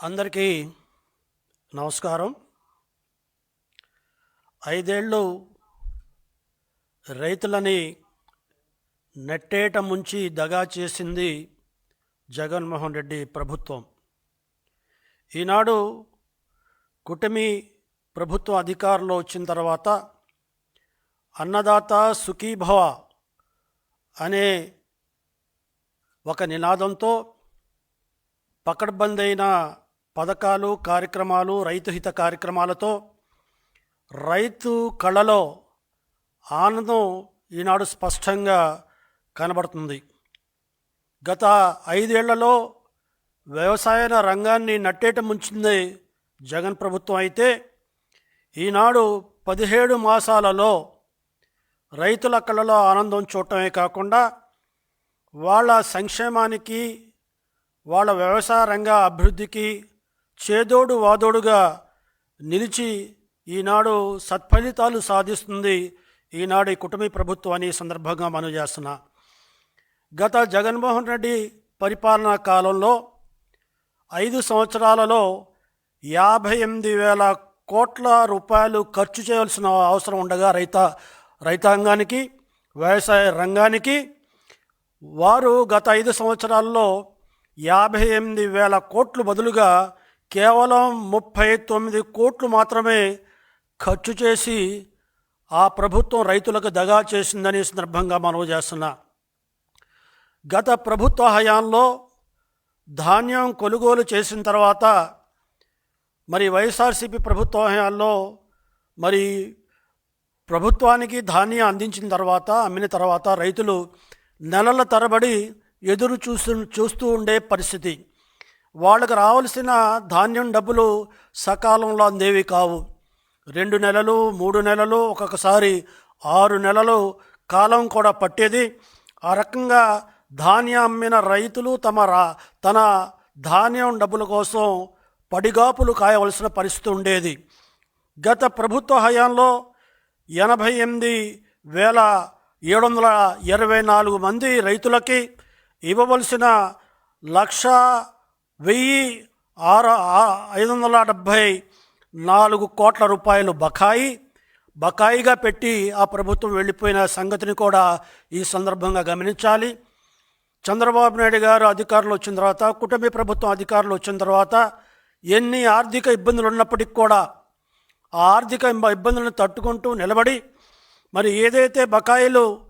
అందరికీ నమస్కారం. ఐదేళ్ళు రైతులని నెట్టేట ముంచి దగా చేసింది జగన్మోహన్ రెడ్డి ప్రభుత్వం. ఈనాడు కుటమి ప్రభుత్వ అధికారంలో వచ్చిన తర్వాత అన్నదాత సుఖీభవ అనే ఒక నినాదంతో పకడ్బందైన పథకాలు కార్యక్రమాలు రైతుహిత కార్యక్రమాలతో రైతు కళలో ఆనందం ఈనాడు స్పష్టంగా కనబడుతుంది. గత ఐదేళ్ళలో వ్యవసాయ రంగాన్ని నట్టేట ముంచింది జగన్ ప్రభుత్వం అయితే ఈనాడు పదిహేడు మాసాలలో రైతుల కళలో ఆనందం చూడటమే కాకుండా వాళ్ళ సంక్షేమానికి వాళ్ళ వ్యవసాయ రంగ అభివృద్ధికి చేదోడు వాదోడుగా నిలిచి ఈనాడు సత్ఫలితాలు సాధిస్తుంది ఈనాడు ఈ కుటుంబీ ప్రభుత్వం ఈ సందర్భంగా మనం చేస్తున్నా. గత జగన్మోహన్ రెడ్డి పరిపాలనా కాలంలో ఐదు సంవత్సరాలలో యాభై ఎనిమిది వేల కోట్ల రూపాయలు ఖర్చు చేయాల్సిన అవసరం ఉండగా రైత రైతాంగానికి వ్యవసాయ రంగానికి వారు గత ఐదు సంవత్సరాల్లో యాభై ఎనిమిది వేల కోట్లు బదులుగా కేవలం ముప్పై తొమ్మిది కోట్లు మాత్రమే ఖర్చు చేసి ఆ ప్రభుత్వం రైతులకు దగా చేసిందని సందర్భంగా మనవి చేస్తున్నా. గత ప్రభుత్వ హయాంలో ధాన్యం కొనుగోలు చేసిన తర్వాత మరి వైఎస్ఆర్సీపీ ప్రభుత్వ హయాంలో మరి ప్రభుత్వానికి ధాన్యం అందించిన తర్వాత అమ్మిన తర్వాత రైతులు నెలల తరబడి ఎదురు చూస్తూ చూస్తూ ఉండే పరిస్థితి. వాళ్ళకి రావాల్సిన ధాన్యం డబ్బులు సకాలంలో అందేవి కావు. రెండు నెలలు మూడు నెలలు ఒక్కొక్కసారి ఆరు నెలలు కాలం కూడా పట్టేది. ఆ రకంగా ధాన్యం అమ్మిన రైతులు తమ రా తన ధాన్యం డబ్బుల కోసం పడిగాపులు కాయవలసిన పరిస్థితి ఉండేది. గత ప్రభుత్వ హయాంలో ఎనభై ఎనిమిది వేల ఏడు వందల ఇరవై నాలుగు మంది రైతులకి ఇవ్వవలసిన లక్ష వెయ్యి ఆరు ఆ- ఐదు వందల డెబ్భై నాలుగు కోట్ల రూపాయలు బకాయి. బకాయిగా పెట్టి ఆ ప్రభుత్వం వెళ్ళిపోయిన సంగతిని కూడా ఈ సందర్భంగా గమనించాలి. చంద్రబాబు నాయుడు గారు అధికారులు వచ్చిన తర్వాత కుటుంబీ ప్రభుత్వం అధికారులు వచ్చిన తర్వాత ఎన్ని ఆర్థిక ఇబ్బందులు ఉన్నప్పటికీ కూడా ఆ ఆర్థిక ఇబ్బందులను తట్టుకుంటూ నిలబడి మరి ఏదైతే బకాయిలు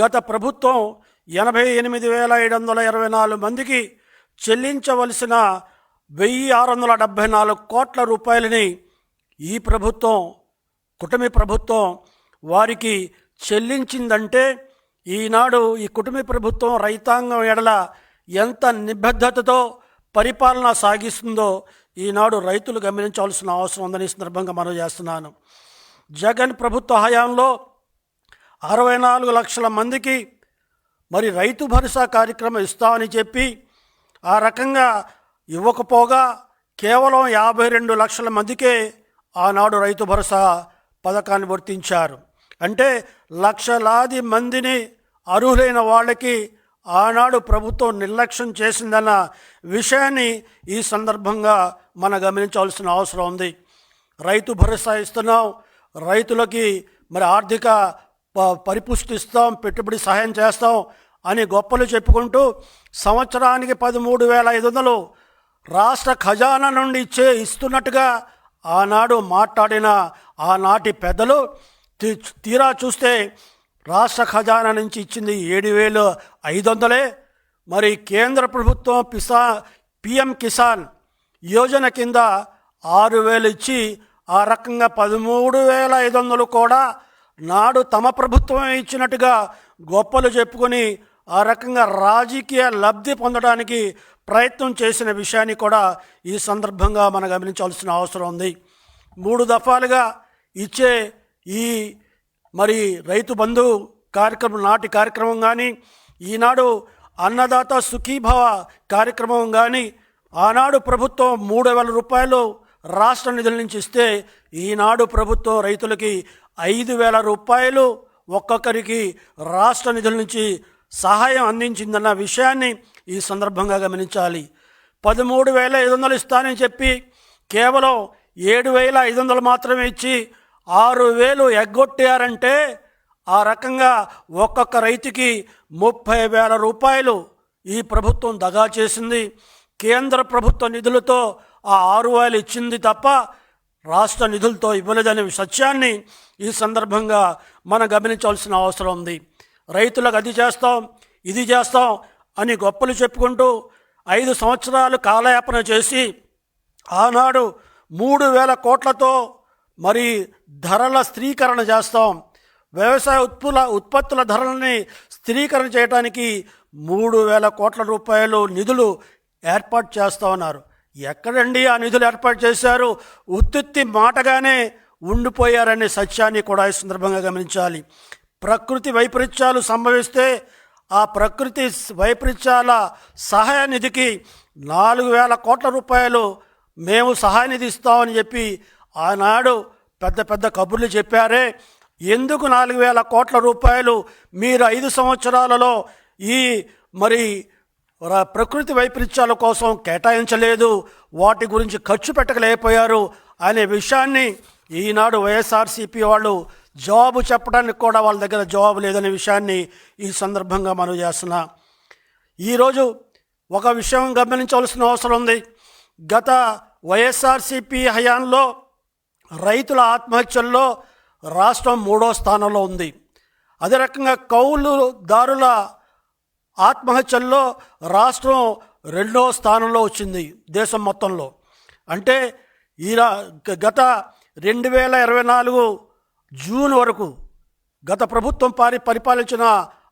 గత ప్రభుత్వం ఎనభై ఎనిమిది వేల ఏడు వందల ఇరవై నాలుగు మందికి చెల్లించవలసిన వెయ్యి ఆరు వందల డెబ్భై నాలుగు కోట్ల రూపాయలని ఈ ప్రభుత్వం కుటుంబ ప్రభుత్వం వారికి చెల్లించిందంటే ఈనాడు ఈ కుటుంబ ప్రభుత్వం రైతాంగం ఎడల ఎంత నిబద్ధతతో పరిపాలన సాగిస్తుందో ఈనాడు రైతులు గమనించాల్సిన అవసరం ఉందని ఈ సందర్భంగా మనం చేస్తున్నాను. జగన్ ప్రభుత్వ హయాంలో అరవై నాలుగు లక్షల మందికి మరి రైతు భరోసా కార్యక్రమం ఇస్తామని చెప్పి ఆ రకంగా ఇవ్వకపోగా కేవలం యాభై రెండు లక్షల మందికే ఆనాడు రైతు భరోసా పథకాన్ని వర్తించారు. అంటే లక్షలాది మందిని అర్హులైన వాళ్ళకి ఆనాడు ప్రభుత్వం నిర్లక్ష్యం చేసిందన్న విషయాన్ని ఈ సందర్భంగా మనం గమనించాల్సిన అవసరం ఉంది. రైతు భరోసా ఇస్తున్నాం. రైతులకి మరి ఆర్థిక ప- పెట్టుబడి సహాయం చేస్తాం. అని గొప్పలు చెప్పుకుంటూ సంవత్సరానికి పదమూడు వేల ఐదు వందలు రాష్ట్ర ఖజానా నుండి ఇచ్చే ఇస్తున్నట్టుగా ఆనాడు మాట్లాడిన ఆనాటి పెద్దలు తీ- తీరా చూస్తే రాష్ట్ర ఖజానా నుంచి ఇచ్చింది ఏడు వేలు ఐదు వందలే మరి కేంద్ర ప్రభుత్వం పిసా పిఎం కిసాన్ యోజన కింద ఆరు వేలు ఇచ్చి ఆ రకంగా పదమూడు వేల ఐదు వందలు కూడా నాడు తమ ప్రభుత్వమే ఇచ్చినట్టుగా గొప్పలు చెప్పుకొని ఆ రకంగా రాజకీయ లబ్ధి పొందడానికి ప్రయత్నం చేసిన విషయాన్ని కూడా ఈ సందర్భంగా మనం గమనించాల్సిన అవసరం ఉంది. మూడు దఫాలుగా ఇచ్చే ఈ మరి రైతు బంధు కార్యక్రమం నాటి కార్యక్రమం కానీ ఈనాడు అన్నదాత సుఖీభవ కార్యక్రమం కానీ ఆనాడు ప్రభుత్వం మూడు వేల రూపాయలు రాష్ట్ర నిధుల నుంచి ఇస్తే ఈనాడు ప్రభుత్వం రైతులకి ఐదు వేల రూపాయలు ఒక్కొక్కరికి రాష్ట్ర నిధుల నుంచి సహాయం అందించిందన్న విషయాన్ని ఈ సందర్భంగా గమనించాలి. పదమూడు వేల ఐదు వందలు ఇస్తానని చెప్పి కేవలం ఏడు వేల ఐదు వందలు మాత్రమే ఇచ్చి ఆరు వేలు ఎగ్గొట్టారంటే ఆ రకంగా ఒక్కొక్క రైతుకి ముప్పై వేల రూపాయలు ఈ ప్రభుత్వం దగా చేసింది. కేంద్ర ప్రభుత్వ నిధులతో ఆ ఆరు వేలు ఇచ్చింది తప్ప రాష్ట్ర నిధులతో ఇవ్వలేదనే సత్యాన్ని ఈ సందర్భంగా మనం గమనించాల్సిన అవసరం ఉంది. రైతులకు అది చేస్తాం ఇది చేస్తాం అని గొప్పలు చెప్పుకుంటూ ఐదు సంవత్సరాలు కాలయాపన చేసి ఆనాడు మూడు వేల కోట్లతో మరి ధరల స్థిరీకరణ చేస్తాం. వ్యవసాయ ఉత్పుల ఉత్పత్తుల ధరలని స్థిరీకరణ చేయడానికి మూడు వేల కోట్ల రూపాయలు నిధులు ఏర్పాటు చేస్తా ఉన్నారు. ఎక్కడండి ఆ నిధులు ఏర్పాటు చేశారు? ఉత్తుత్తి మాటగానే ఉండిపోయారనే సత్యాన్ని కూడా ఈ సందర్భంగా గమనించాలి. ప్రకృతి వైపరీత్యాలు సంభవిస్తే ఆ ప్రకృతి వైపరీత్యాల సహాయ నిధికి నాలుగు వేల కోట్ల రూపాయలు మేము సహాయ నిధి ఇస్తామని చెప్పి ఆనాడు పెద్ద పెద్ద కబుర్లు చెప్పారే. ఎందుకు నాలుగు వేల కోట్ల రూపాయలు మీరు ఐదు సంవత్సరాలలో ఈ మరి ప్రకృతి వైపరీత్యాల కోసం కేటాయించలేదు వాటి గురించి ఖర్చు పెట్టకలేకపోయారు అనే విషయాన్ని ఈనాడు వైఎస్ఆర్సీపీ వాళ్ళు జవాబు చెప్పడానికి కూడా వాళ్ళ దగ్గర జవాబు లేదనే విషయాన్ని ఈ సందర్భంగా మనం చేస్తున్నా. ఈరోజు ఒక విషయం గమనించవలసిన అవసరం ఉంది. గత వైఎస్ఆర్సీపీ హయాంలో రైతుల ఆత్మహత్యల్లో రాష్ట్రం మూడో స్థానంలో ఉంది. అదే రకంగా కౌలుదారుల ఆత్మహత్యల్లో రాష్ట్రం రెండో స్థానంలో వచ్చింది దేశం మొత్తంలో. అంటే ఈ రా- గత రెండు వేల ఇరవై నాలుగు జూన్ వరకు గత ప్రభుత్వం పారి పరిపాలించిన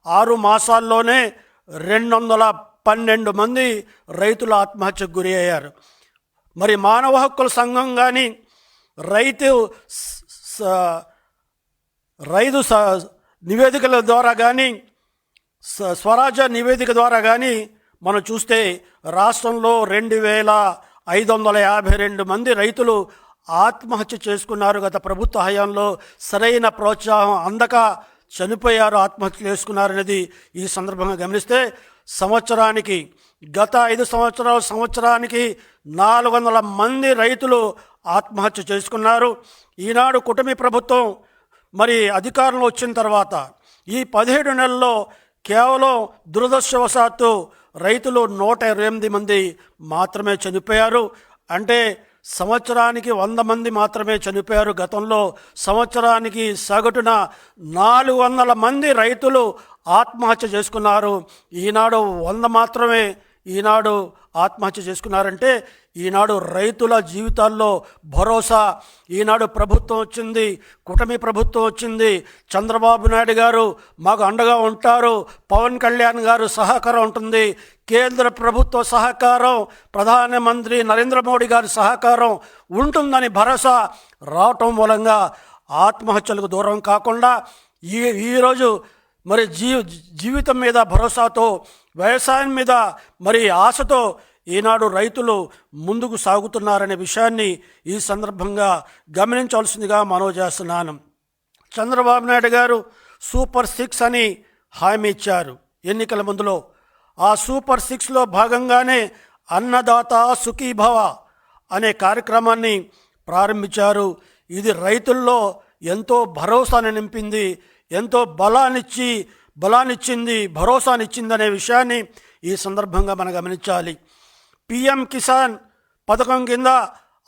ఆరు మాసాల్లోనే రెండు వందల పన్నెండు మంది రైతులు ఆత్మహత్యకు గురి అయ్యారు. మరి మానవ హక్కుల సంఘం కానీ రైతు రైతు స- నివేదికల ద్వారా కానీ స- స్వరాజ్య నివేదిక ద్వారా కానీ మనం చూస్తే రాష్ట్రంలో రెండు వేల ఐదు వందల యాభై రెండు మంది రైతులు ఆత్మహత్య చేసుకున్నారు గత ప్రభుత్వ హయాంలో సరైన ప్రోత్సాహం అందక చనిపోయారు ఆత్మహత్య చేసుకున్నారనేది ఈ సందర్భంగా గమనిస్తే సంవత్సరానికి గత ఐదు సంవత్సరాల సంవత్సరానికి నాలుగు వందల మంది రైతులు ఆత్మహత్య చేసుకున్నారు. ఈనాడు కుటుంబ ప్రభుత్వం మరి అధికారంలో వచ్చిన తర్వాత ఈ పదిహేడు నెలల్లో కేవలం దురదృష్టవశాత్తు రైతులు నూట ఇరవై ఎనిమిది మంది మాత్రమే చనిపోయారు. అంటే సంవత్సరానికి వంద మంది మాత్రమే చనిపోయారు. గతంలో సంవత్సరానికి సగటున నాలుగు వందల మంది రైతులు ఆత్మహత్య చేసుకున్నారు. ఈనాడు వంద మాత్రమే ఈనాడు ఆత్మహత్య చేసుకున్నారంటే ఈనాడు రైతుల జీవితాల్లో భరోసా. ఈనాడు ప్రభుత్వం వచ్చింది కుటమి ప్రభుత్వం వచ్చింది. చంద్రబాబు నాయుడు గారు మాకు అండగా ఉంటారు పవన్ కళ్యాణ్ గారు సహకారం ఉంటుంది కేంద్ర ప్రభుత్వ సహకారం ప్రధానమంత్రి నరేంద్ర మోడీ గారి సహకారం ఉంటుందని భరోసా రావటం మూలంగా ఆత్మహత్యలకు దూరం కాకుండా ఈ ఈరోజు మరి జీ జీవితం మీద భరోసాతో వ్యవసాయం మీద మరి ఆశతో ఈనాడు రైతులు ముందుకు సాగుతున్నారనే విషయాన్ని ఈ సందర్భంగా గమనించాల్సిందిగా మనవి చేస్తున్నాను. చంద్రబాబు నాయుడు గారు సూపర్ సిక్స్ అని హామీ ఇచ్చారు. ఎన్నికల ముందులో ఆ సూపర్ సిక్స్లో భాగంగానే అన్నదాత సుఖీభవ అనే కార్యక్రమాన్ని ప్రారంభించారు. ఇది రైతుల్లో ఎంతో భరోసాను నింపింది ఎంతో బలాన్నిచ్చి బలాన్నిచ్చింది భరోసానిచ్చింది అనే విషయాన్ని ఈ సందర్భంగా మనం గమనించాలి. పిఎం కిసాన్ పథకం కింద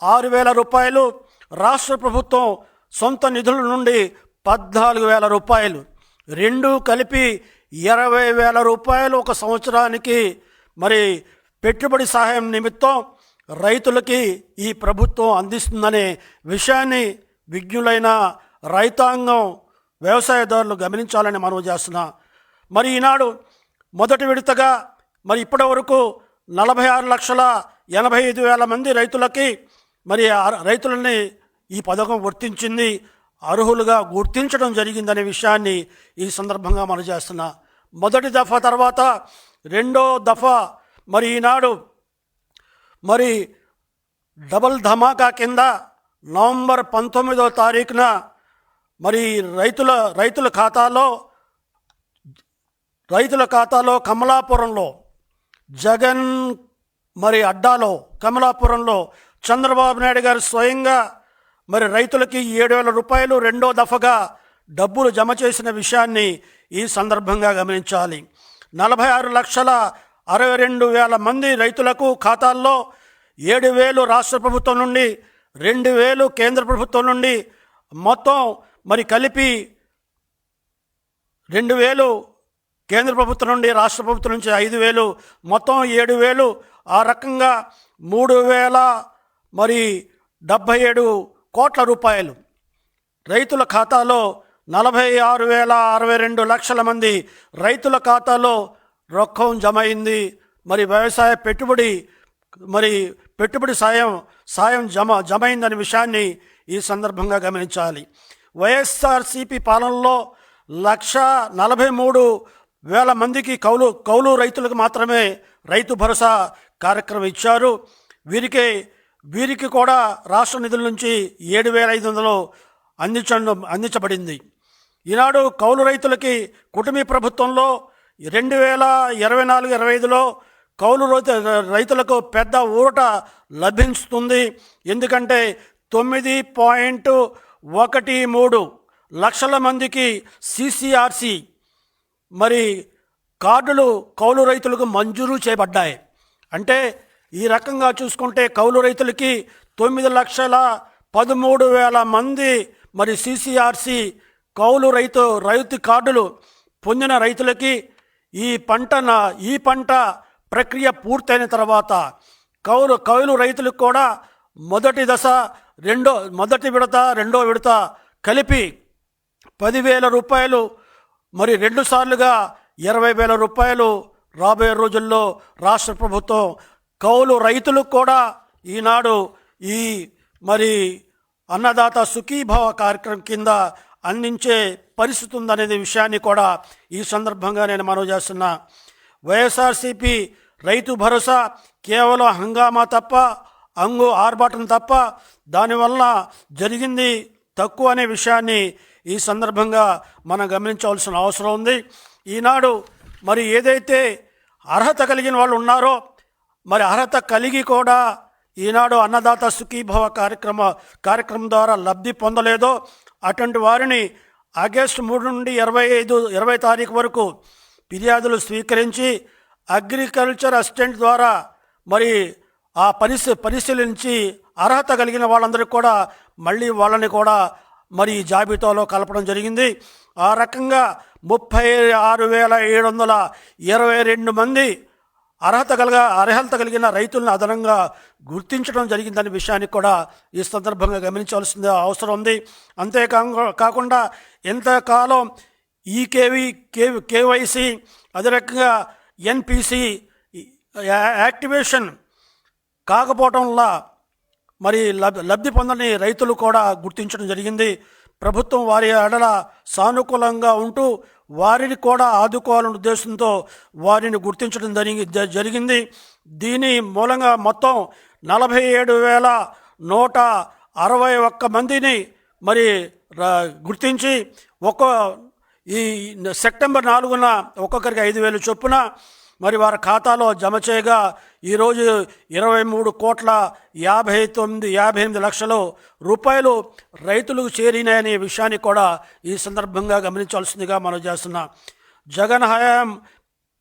ఆరు వేల రూపాయలు రాష్ట్ర ప్రభుత్వం సొంత నిధుల నుండి పద్నాలుగు వేల రూపాయలు. రెండు కలిపి ఇరవై వేల రూపాయలు ఒక సంవత్సరానికి. మరి పెట్టుబడి సహాయం నిమిత్తం రైతులకి ఈ ప్రభుత్వం అందిస్తుందనే విషయాన్ని విజ్ఞులైన రైతాంగం వ్యవసాయదారులు గమనించాలని మనం చేస్తున్నా. మరి ఈనాడు మొదటి విడతగా మరి ఇప్పటి వరకు నలభై ఆరు లక్షల ఎనభై ఐదు వేల మంది రైతులకి మరి రైతులని ఈ పథకం వర్తించింది అర్హులుగా గుర్తించడం జరిగిందనే విషయాన్ని ఈ సందర్భంగా మనం చేస్తున్నా. మొదటి దఫా తర్వాత రెండో దఫా మరి ఈనాడు మరి డబల్ ధమాకా కింద నవంబర్ పంతొమ్మిదో తారీఖున మరి రైతుల రైతుల ఖాతాలో రైతుల ఖాతాలో కమలాపురంలో జగన్ మరి అడ్డాలో కమలాపురంలో చంద్రబాబు నాయుడు గారు స్వయంగా మరి రైతులకి ఏడు వేల రూపాయలు రెండో దఫగా డబ్బులు జమ చేసిన విషయాన్ని ఈ సందర్భంగా గమనించాలి. నలభై ఆరు లక్షల అరవై రెండు వేల మంది రైతులకు ఖాతాల్లో ఏడు వేలు రాష్ట్ర ప్రభుత్వం నుండి రెండు వేలు కేంద్ర ప్రభుత్వం నుండి మొత్తం మరి కలిపి రెండు వేలు కేంద్ర ప్రభుత్వం నుండి రాష్ట్ర ప్రభుత్వం నుంచి ఐదు వేలు మొత్తం ఏడు వేలు ఆ రకంగా మూడు వేల మరి డెబ్భై ఏడు కోట్ల రూపాయలు. రైతుల ఖాతాలో నలభై ఆరు వేల అరవై రెండు లక్షల మంది రైతుల ఖాతాలో రొక్కం జమ అయింది. మరి వ్యవసాయ పెట్టుబడి మరి పెట్టుబడి సాయం సాయం జమ జమైందనే విషయాన్ని ఈ సందర్భంగా గమనించాలి. వైఎస్ఆర్సిపి పాలనలో లక్ష నలభై మూడు వేల మందికి కౌలు కౌలు రైతులకు మాత్రమే రైతు భరోసా కార్యక్రమం ఇచ్చారు. వీరికి వీరికి కూడా రాష్ట్ర నిధుల నుంచి ఏడు వేల ఐదు వందలు అందించడం అందించబడింది. ఈనాడు కౌలు రైతులకి కుటుంబీ ప్రభుత్వంలో రెండు వేల ఇరవై నాలుగు ఇరవై ఐదులో కౌలు రైతు రైతులకు పెద్ద ఊరట లభిస్తుంది ఎందుకంటే తొమ్మిది పాయింట్ ఒకటి మూడు లక్షల మందికి సిసిఆర్సి. మరి కార్డులు కౌలు రైతులకు మంజూరు చేయబడ్డాయి. అంటే ఈ రకంగా చూసుకుంటే కౌలు రైతులకి తొమ్మిది లక్షల పదమూడు వేల మంది మరి సిసిఆర్సి కౌలు రైతు రైతు కార్డులు పొందిన రైతులకి ఈ పంటన ఈ పంట ప్రక్రియ పూర్తయిన తర్వాత కౌలు కౌలు రైతులకు కూడా మొదటి దశ రెండో మొదటి విడత రెండో విడత కలిపి పదివేల రూపాయలు మరి రెండు సార్లుగా ఇరవై వేల రూపాయలు రాబోయే రోజుల్లో రాష్ట్ర ప్రభుత్వం కౌలు రైతులకు కూడా ఈనాడు ఈ మరి అన్నదాత సుఖీభావ కార్యక్రమం కింద అందించే పరిస్థితి ఉందనే విషయాన్ని కూడా ఈ సందర్భంగా నేను మనవి చేస్తున్నా. వైఎస్ఆర్సీపీ రైతు భరోసా కేవలం హంగామా తప్ప అంగు ఆర్భాటం తప్ప దానివల్ల జరిగింది తక్కువ అనే విషయాన్ని ఈ సందర్భంగా మనం గమనించవలసిన అవసరం ఉంది. ఈనాడు మరి ఏదైతే అర్హత కలిగిన వాళ్ళు ఉన్నారో మరి అర్హత కలిగి కూడా ఈనాడు అన్నదాత సుఖీభవ కార్యక్రమ కార్యక్రమం ద్వారా లబ్ధి పొందలేదో అటువంటి వారిని ఆగస్టు మూడు నుండి ఇరవై ఐదు ఇరవై తారీఖు వరకు ఫిర్యాదులు స్వీకరించి అగ్రికల్చర్ అసిస్టెంట్ ద్వారా మరి ఆ పరిశీ పరిశీలించి అర్హత కలిగిన వాళ్ళందరికీ కూడా మళ్ళీ వాళ్ళని కూడా మరి ఈ జాబితాలో కలపడం జరిగింది. ఆ రకంగా ముప్పై ఆరు వేల ఏడు వందల ఇరవై రెండు మంది అర్హత కలిగ అర్హత కలిగిన రైతులను అదనంగా గుర్తించడం జరిగిందనే విషయాన్ని కూడా ఈ సందర్భంగా గమనించవలసిన అవసరం ఉంది. అంతేకా కాకుండా ఎంతకాలం ఈకేవి కే కేవైసీ అదే రకంగా ఎన్పిసి యాక్టివేషన్ కాకపోవటం వల్ల మరి లబ్ లబ్ధి పొందని రైతులు కూడా గుర్తించడం జరిగింది. ప్రభుత్వం వారి ఎడల సానుకూలంగా ఉంటూ వారిని కూడా ఆదుకోవాలనే ఉద్దేశంతో వారిని గుర్తించడం జరిగి జరిగింది. దీని మూలంగా మొత్తం నలభై ఏడు వేల నూట అరవై ఒక్క మందిని మరి గుర్తించి ఒక్కో ఈ సెప్టెంబర్ నాలుగున ఒక్కొక్కరికి ఐదు వేలు చొప్పున మరి వారి ఖాతాలో జమ చేయగా ఈరోజు ఇరవై మూడు కోట్ల యాభై తొమ్మిది యాభై ఎనిమిది లక్షలు రూపాయలు రైతులకు చేరినాయనే విషయాన్ని కూడా ఈ సందర్భంగా గమనించాల్సిందిగా మనం చేస్తున్నాం. జగన్ హయాం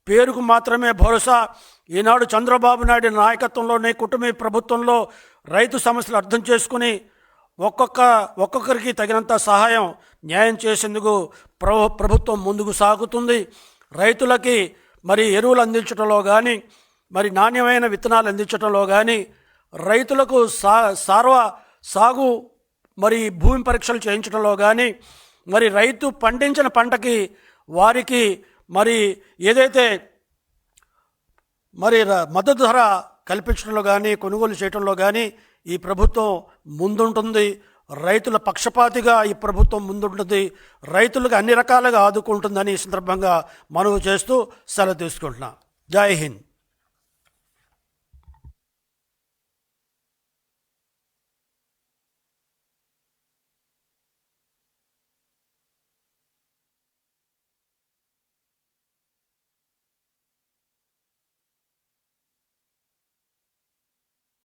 పేరుకు మాత్రమే భరోసా. ఈనాడు చంద్రబాబు నాయుడు నాయకత్వంలోని కుటుంబ ప్రభుత్వంలో రైతు సమస్యలు అర్థం చేసుకుని ఒక్కొక్క ఒక్కొక్కరికి తగినంత సహాయం న్యాయం చేసేందుకు ప్రభు ప్రభుత్వం ముందుకు సాగుతుంది. రైతులకి మరి ఎరువులు అందించడంలో కానీ మరి నాణ్యమైన విత్తనాలు అందించడంలో కానీ రైతులకు సా సార్వ సాగు మరి భూమి పరీక్షలు చేయించడంలో కానీ మరి రైతు పండించిన పంటకి వారికి మరి ఏదైతే మరి మద్దతు ధర కల్పించడంలో కానీ కొనుగోలు చేయడంలో కానీ ఈ ప్రభుత్వం ముందుంటుంది. రైతుల పక్షపాతిగా ఈ ప్రభుత్వం ముందుంటుంది. రైతులకు అన్ని రకాలుగా ఆదుకుంటుందని ఈ సందర్భంగా మనవి చేస్తూ సెలవు తీసుకుంటున్నా. జై హింద్.